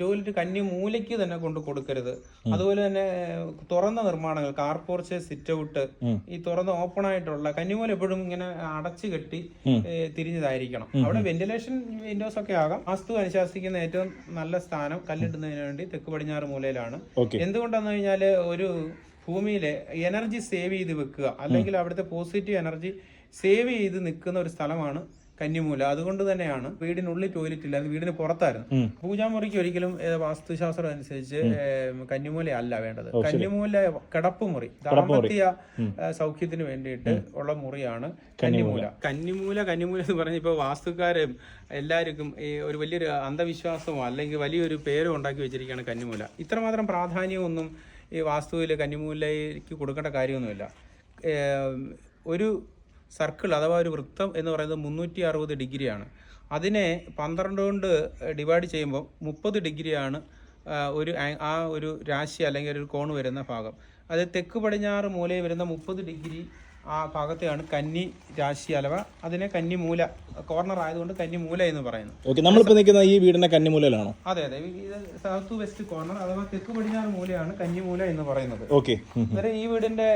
Toilet കന്നി മൂലയ്ക്ക് തന്നെ കൊണ്ട് കൊടുക്കരുത്. അതുപോലെ തന്നെ തുറന്ന നിർമ്മാണങ്ങൾ കാർപോർച്ച് സിറ്റ് ഔട്ട് ഈ തുറന്ന ഓപ്പൺ ആയിട്ടുള്ള കന്നിമൂല എപ്പോഴും ഇങ്ങനെ അടച്ചു കെട്ടി തിരിഞ്ഞതായിരിക്കണം. അവിടെ വെന്റിലേഷൻ വിൻഡോസ് ഒക്കെ ആകാം. വാസ്തു അനുശാസിക്കുന്ന ഏറ്റവും നല്ല സ്ഥാനം കല്ലിടുന്നതിന് വേണ്ടി തെക്ക് പടിഞ്ഞാറ് മൂലയിലാണ്. എന്തുകൊണ്ടാന്ന് കഴിഞ്ഞാൽ ഒരു ഭൂമിയിലെ എനർജി സേവ് ചെയ്ത് വെക്കുക. അല്ലെങ്കിൽ അവിടുത്തെ പോസിറ്റീവ് എനർജി സേവ് ചെയ്ത് നിൽക്കുന്ന ഒരു സ്ഥലമാണ് കന്നിമൂല. അതുകൊണ്ട് തന്നെയാണ് വീടിനുള്ളിൽ ടോയ്ലറ്റ് ഇല്ല വീടിന് പുറത്തായിരുന്നു. പൂജാമുറിക്ക് ഒരിക്കലും വാസ്തുശാസ്ത്രം അനുസരിച്ച് കന്നിമൂല അല്ല വേണ്ടത്. കന്നിമൂല കിടപ്പ് മുറി ദാമ്പത്യ സൗഖ്യത്തിന് വേണ്ടിയിട്ട് ഉള്ള മുറിയാണ് കന്നിമൂല. കന്നിമൂല. കന്നിമൂല എന്ന് പറഞ്ഞ ഇപ്പൊ വാസ്തുക്കാരും എല്ലാവർക്കും ഈ ഒരു വലിയൊരു അന്ധവിശ്വാസമോ അല്ലെങ്കിൽ വലിയൊരു പേരോ ഉണ്ടാക്കി വെച്ചിരിക്കുകയാണ് കന്നിമൂല. ഇത്രമാത്രം പ്രാധാന്യമൊന്നും ഈ വാസ്തുവിൽ കന്നിമൂലയ്ക്ക് കൊടുക്കേണ്ട കാര്യമൊന്നുമില്ല. ഒരു സർക്കിൾ അഥവാ ഒരു വൃത്തം എന്ന് പറയുന്നത് മുന്നൂറ്റി അറുപത് ഡിഗ്രിയാണ്. അതിനെ പന്ത്രണ്ട് കൊണ്ട് ഡിവൈഡ് ചെയ്യുമ്പോൾ മുപ്പത് ഡിഗ്രിയാണ് ഒരു ആ- ഒരു രാശി അല്ലെങ്കിൽ ഒരു കോൺ വരുന്ന ഭാഗം. അത് തെക്ക് പടിഞ്ഞാറ് മൂലയിൽ വരുന്ന മുപ്പത് ഡിഗ്രി ആ ഭാഗത്തെയാണ് കന്നി രാശി അലവ അതിനെ കന്നിമൂല കോർണർ ആയതുകൊണ്ട് കന്നിമൂല എന്ന് പറയുന്നു ഓക്കെ നമ്മളിപ്പോ നിൽക്കുന്ന ഈ വീടിന്റെ കന്നിമൂലയിലാണോ? അതെ അതെ ഇത് സൗത്ത് വെസ്റ്റ് കോർണർ അഥവാ തെക്ക് പടിഞ്ഞാറ് മൂലയാണ് കന്നിമൂല എന്ന് പറയുന്നത്. ഓക്കെ അന്നേരം ഈ വീടിന്റെ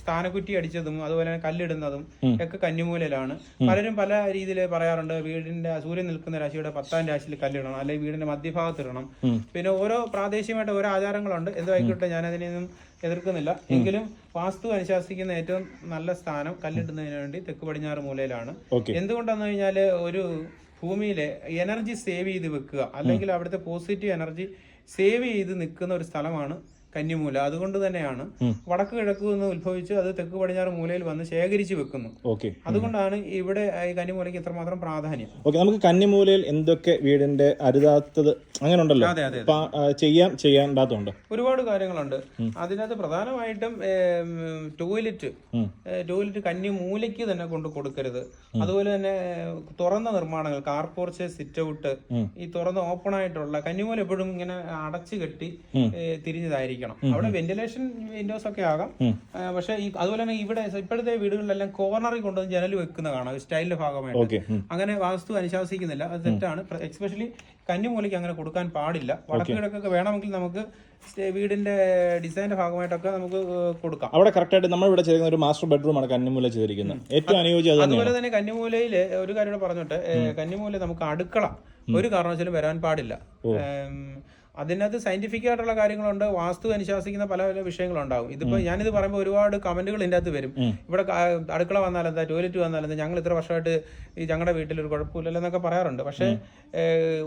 സ്ഥാനക്കുറ്റി അടിച്ചതും അതുപോലെ തന്നെ കല്ലിടുന്നതും ഒക്കെ കന്നിമൂലയിലാണ്. പലരും പല രീതിയിൽ പറയാറുണ്ട് വീടിന്റെ സൂര്യൻ നിൽക്കുന്ന രാശിയുടെ പത്താം രാശിയിൽ കല്ലിടണം അല്ലെങ്കിൽ വീടിന്റെ മധ്യഭാഗത്ത് ഇടണം പിന്നെ ഓരോ പ്രാദേശികമായിട്ട് ഓരോ ആചാരങ്ങളുണ്ട്. എന്തായിക്കോട്ടെ ഞാൻ അതിനെയൊന്നും എതിർക്കുന്നില്ല. എങ്കിലും വാസ്തു അനുശാസിക്കുന്ന ഏറ്റവും നല്ല സ്ഥാനം കല്ലിടുന്നതിന് വേണ്ടി തെക്ക് പടിഞ്ഞാറ് മൂലയിലാണ്. എന്തുകൊണ്ടാന്ന് കഴിഞ്ഞാൽ ഒരു ഭൂമിയിലെ എനർജി സേവ് ചെയ്ത് വെക്കുക. അല്ലെങ്കിൽ അവിടുത്തെ പോസിറ്റീവ് എനർജി സേവ് ചെയ്ത് നിൽക്കുന്ന ഒരു സ്ഥലമാണ് കന്നിമൂല. അതുകൊണ്ട് തന്നെയാണ് വടക്ക് കിഴക്ക് നിന്ന് ഉത്ഭവിച്ച് അത് തെക്ക് പടിഞ്ഞാറ് മൂലയിൽ വന്ന് ശേഖരിച്ചു വെക്കുന്നു. ഓക്കെ. അതുകൊണ്ടാണ് ഇവിടെ ഈ കന്നിമൂലയ്ക്ക് ഇത്രമാത്രം പ്രാധാന്യം. ഓക്കെ. നമുക്ക് കന്നിമൂലയിൽ എന്തൊക്കെ വീടിന്റെ അരുതാത്തത് അങ്ങനെ ഉണ്ടല്ലോ അതെ അതെ. ചെയ്യാൻ ചെയ്യാണ്ടാത്തതുണ്ട് ഒരുപാട് കാര്യങ്ങളുണ്ട്. അതിനകത്ത് പ്രധാനമായിട്ടും ടോയ്ലറ്റ് ടോയ്ലറ്റ് കന്നി മൂലയ്ക്ക് തന്നെ കൊണ്ട് കൊടുക്കരുത്. അതുപോലെ തന്നെ തുറന്ന നിർമ്മാണങ്ങൾ കാർ പോർച്ച് സിറ്റ് ഔട്ട് ഈ തുറന്ന ഓപ്പൺ ആയിട്ടുള്ള കന്നിമൂല എപ്പോഴും ഇങ്ങനെ അടച്ചു കെട്ടി തിരിഞ്ഞതായിരിക്കണം. അവിടെ വെന്റിലേഷൻ വിൻഡോസ് ഒക്കെ ആകാം. പക്ഷെ പക്ഷേ ഈ അതുപോലെ തന്നെ ഇവിടെ ഇപ്പോഴത്തെ വീടുകളിലെല്ലാം കോർണറിൽ കൊണ്ടുവന്ന് ജനൽ വെക്കുന്ന കാണാം. സ്റ്റൈലിന്റെ ഭാഗമായിട്ട്. അങ്ങനെ വാസ്തു അനുശാസിക്കുന്നില്ല. അത് തെറ്റാണ്. എക്സ്പെഷ്യലി കന്നിമൂലയ്ക്ക് അങ്ങനെ കൊടുക്കാൻ പാടില്ല. വടക്ക് കിഴക്കൊക്കെ വേണമെങ്കിൽ നമുക്ക് വീടിന്റെ ഡിസൈനിന്റെ ഭാഗമായിട്ടൊക്കെ നമുക്ക് കൊടുക്കാം. അവിടെ കറക്റ്റ് ആയിട്ട് നമ്മൾ ഇവിടെ ചെയ്തിരിക്കുന്ന ഒരു മാസ്റ്റർ ബെഡ്റൂം ആണ് കന്നിമൂല ചെയ്തിരിക്കുന്നത്. ഏറ്റവും അനുയോജ്യം അത് അതുപോലെ തന്നെ കന്നിമൂലയിൽ ഒരു കാര്യം പറഞ്ഞോട്ടെ. കന്നിമൂല നമുക്ക് അടുക്കള ഒരു കാരണവശാലും വരാൻ പാടില്ല. അതിനകത്ത് സയന്റിഫിക് ആയിട്ടുള്ള കാര്യങ്ങളുണ്ട്. വാസ്തു അനുശാസിക്കുന്ന പല പല വിഷയങ്ങളുണ്ടാവും. ഇതിപ്പോ ഞാനിത് പറയുമ്പോൾ ഒരുപാട് കമന്റുകൾ ഇതിന്റെ അകത്ത് വരും ഇവിടെ അടുക്കള വന്നാൽ എന്താ ടോയ്ലറ്റ് വന്നാൽ എന്താ ഞങ്ങൾ ഇത്ര വർഷമായിട്ട് ഈ ഞങ്ങളുടെ വീട്ടിൽ ഒരു കുഴപ്പമില്ലല്ലോ എന്നൊക്കെ പറയാറുണ്ട്. പക്ഷേ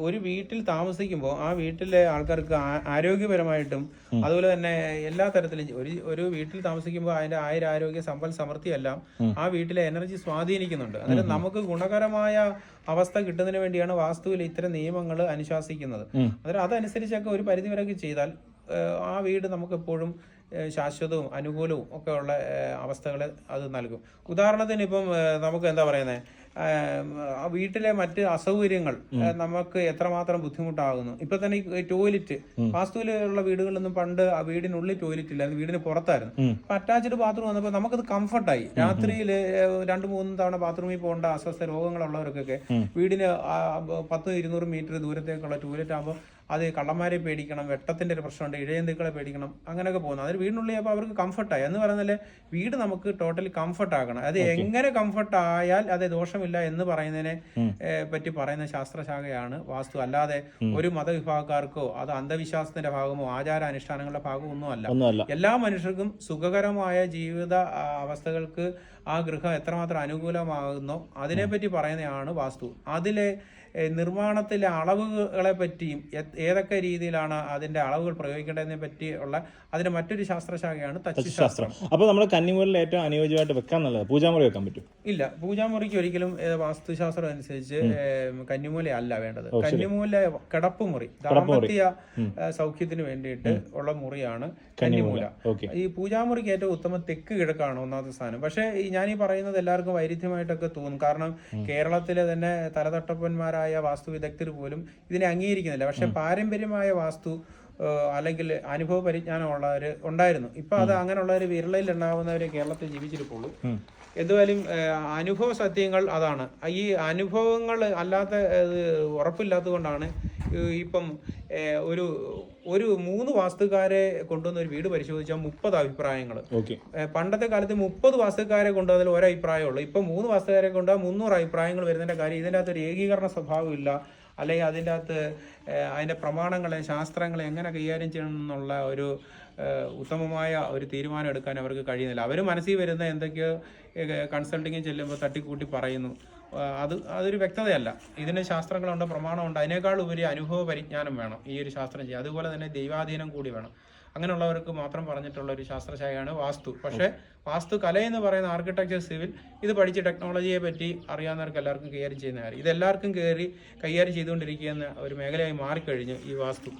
ഒരു വീട്ടിൽ താമസിക്കുമ്പോൾ ആ വീട്ടിലെ ആൾക്കാർക്ക് ആരോഗ്യപരമായിട്ടും അതുപോലെ തന്നെ എല്ലാ തരത്തിലും ഒരു ഒരു വീട്ടിൽ താമസിക്കുമ്പോൾ അതിന്റെ ആയുരാരോഗ്യ സമ്പൽ സമൃദ്ധിയെല്ലാം ആ വീട്ടിലെ എനർജി സ്വാധീനിക്കുന്നുണ്ട്. അതായത് നമുക്ക് ഗുണകരമായ അവസ്ഥ കിട്ടുന്നതിന് വേണ്ടിയാണ് വാസ്തുവിൽ ഇത്തരം നിയമങ്ങൾ അനുശാസിക്കുന്നത്. അന്നേരം അതനുസരിച്ചൊക്കെ ഒരു പരിധിവരെയൊക്കെ ചെയ്താൽ ആ വീട് നമുക്ക് എപ്പോഴും ശാശ്വതവും അനുകൂലവും ഒക്കെ ഉള്ള അവസ്ഥകളെ അത് നൽകും. ഉദാഹരണത്തിന് ഇപ്പം നമുക്ക് എന്താ പറയുന്നത് വീട്ടിലെ മറ്റ് അസൗകര്യങ്ങൾ നമുക്ക് എത്രമാത്രം ബുദ്ധിമുട്ടാകുന്നു. ഇപ്പൊ തന്നെ ഈ ടോയ്ലറ്റ് വാസ്തുവിലുള്ള വീടുകളിലൊന്നും പണ്ട് ആ വീടിനുള്ളിൽ ടോയ്ലറ്റ് ഇല്ല വീടിന് പുറത്തായിരുന്നു. അപ്പൊ അറ്റാച്ച്ഡ് ബാത്റൂം വന്നപ്പോൾ നമുക്കത് കംഫർട്ടായി. രാത്രിയിൽ രണ്ടു മൂന്ന് തവണ ബാത്റൂമിൽ പോകേണ്ട അസ്വസ്ഥ രോഗങ്ങളുള്ളവർക്കൊക്കെ വീടിന് പത്ത് ഇരുന്നൂറ് മീറ്റർ ദൂരത്തേക്കുള്ള ടോയ്ലറ്റ് ആകുമ്പോൾ അത് കള്ളന്മാരെ പേടിക്കണം വെട്ടത്തിന്റെ ഒരു പ്രശ്നമുണ്ട് ഇഴയന്തുക്കളെ പേടിക്കണം അങ്ങനെയൊക്കെ പോകുന്നു. അതൊരു വീടിനുള്ളിൽ അപ്പോൾ അവർക്ക് കംഫർട്ടായി എന്ന് പറയുന്നതിൽ വീട് നമുക്ക് ടോട്ടലി കംഫർട്ട് ആക്കണം അത് എങ്ങനെ കംഫർട്ട് ആയാൽ അത് ദോഷമില്ല എന്ന് പറയുന്നതിനെ പറ്റി പറയുന്ന ശാസ്ത്രശാഖയാണ് വാസ്തു. അല്ലാതെ ഒരു മതവിഭാഗക്കാർക്കോ അത് അന്ധവിശ്വാസത്തിന്റെ ഭാഗമോ ആചാരാനുഷ്ഠാനങ്ങളുടെ ഭാഗമോ ഒന്നും അല്ല ഒന്നുമല്ല. എല്ലാ മനുഷ്യർക്കും സുഖകരമായ ജീവിത അവസ്ഥകൾക്ക് ആ ഗൃഹം എത്രമാത്രം അനുകൂലമാകുന്നോ അതിനെപ്പറ്റി പറയുന്നതാണ് വാസ്തു. അതിലെ നിർമ്മാണത്തിലെ അളവുകളെ പറ്റിയും ഏതൊക്കെ രീതിയിലാണ് അതിന്റെ അളവുകൾ പ്രയോഗിക്കേണ്ടതിനെ പറ്റിയുള്ള അതിന്റെ മറ്റൊരു ശാസ്ത്രശാഖയാണ് തച്ചുശാസ്ത്രം. അപ്പോൾ നമ്മൾ കന്നിമൂലിൽ ഏറ്റവും അനുയോജ്യമായിട്ട് വെക്കാൻ നല്ലത് പൂജാമുറി വെക്കാൻ പറ്റും? ഇല്ല. പൂജാമുറിക്ക് ഒരിക്കലും വാസ്തുശാസ്ത്രം അനുസരിച്ച് കന്നിമൂല അല്ല വേണ്ടത്. കന്നിമൂല കിടപ്പ് മുറി ദാമ്പത്യ സൗഖ്യത്തിന് വേണ്ടിയിട്ട് ഉള്ള മുറിയാണ് കന്നിമൂല ഈ പൂജാമുറിക്ക് ഏറ്റവും ഉത്തമ തെക്ക് കിഴക്കാണ് ഒന്നാമത്തെ സ്ഥാനം. പക്ഷേ ഈ ഞാൻ ഈ പറയുന്നത് എല്ലാവർക്കും വൈരുദ്ധ്യമായിട്ടൊക്കെ തോന്നും. കാരണം കേരളത്തിലെ തന്നെ തലതട്ടപ്പന്മാരായ വാസ്തു വിദഗ്ധർ പോലും ഇതിനെ അംഗീകരിക്കുന്നില്ല. പക്ഷെ പാരമ്പര്യമായ വാസ്തു അല്ലെങ്കിൽ അനുഭവ പരിജ്ഞാനമുള്ളവർ ഉണ്ടായിരുന്നു. ഇപ്പൊ അത് അങ്ങനെയുള്ളവർ വിരളയിൽ ഉണ്ടാവുന്നവരെ കേരളത്തിൽ ജീവിച്ചിരിപ്പുള്ളൂ. എന്തുവായാലും അനുഭവ സത്യങ്ങൾ അതാണ്. ഈ അനുഭവങ്ങൾ അല്ലാത്ത ഉറപ്പില്ലാത്തത് ഏഹ് ഇപ്പം ഒരു ഒരു മൂന്ന് വാസ്തുക്കാരെ കൊണ്ടുവന്ന ഒരു വീട് പരിശോധിച്ചാൽ മുപ്പത് അഭിപ്രായങ്ങൾ. പണ്ടത്തെ കാലത്ത് മുപ്പത് വാസ്തുക്കാരെ കൊണ്ടുവന്നതിൽ ഒരഭിപ്രായമുള്ളൂ ഇപ്പം മൂന്ന് വാസ്തുക്കാരെ കൊണ്ട് മുന്നൂറ് അഭിപ്രായങ്ങൾ വരുന്നതിന്റെ കാര്യം ഇതിന്റെ അകത്ത് ഒരു ഏകീകരണ സ്വഭാവം ഇല്ല. അല്ലെങ്കിൽ അതിന്റെ അകത്ത് അതിന്റെ പ്രമാണങ്ങളെ ശാസ്ത്രങ്ങളെ എങ്ങനെ കൈകാര്യം ചെയ്യണം എന്നുള്ള ഒരു ഉത്തമമായ ഒരു തീരുമാനം എടുക്കാൻ അവർക്ക് കഴിയുന്നില്ല. അവർ മനസ്സിൽ വരുന്ന എന്തൊക്കെയോ കൺസൾട്ടിങ്ങിൽ ചെല്ലുമ്പോൾ തട്ടിക്കൂട്ടി പറയുന്നു. അത് അതൊരു വ്യക്തതയല്ല. ഇതിന് ശാസ്ത്രങ്ങളുണ്ട് പ്രമാണമുണ്ട്. അതിനേക്കാൾ ഉപരി അനുഭവ പരിജ്ഞാനം വേണം ഈ ഒരു ശാസ്ത്രം ചെയ്യാൻ. അതുപോലെ തന്നെ ദൈവാധീനം കൂടി വേണം. അങ്ങനെയുള്ളവർക്ക് മാത്രം പറഞ്ഞിട്ടുള്ള ഒരു ശാസ്ത്രശാഖയാണ് വാസ്തു. പക്ഷേ വാസ്തു കല എന്ന് പറയുന്ന ആർക്കിടെക്ചർ സിവിൽ ഇത് പഠിച്ച് ടെക്നോളജിയെ പറ്റി അറിയാവുന്നവർക്ക് എല്ലാവർക്കും കൈകാര്യം ചെയ്യുന്ന കാര്യം. ഇതെല്ലാവർക്കും കയറി കൈകാര്യം ചെയ്തുകൊണ്ടിരിക്കുന്ന ഒരു മേഖലയായി മാറിക്കഴിഞ്ഞു ഈ വാസ്തു.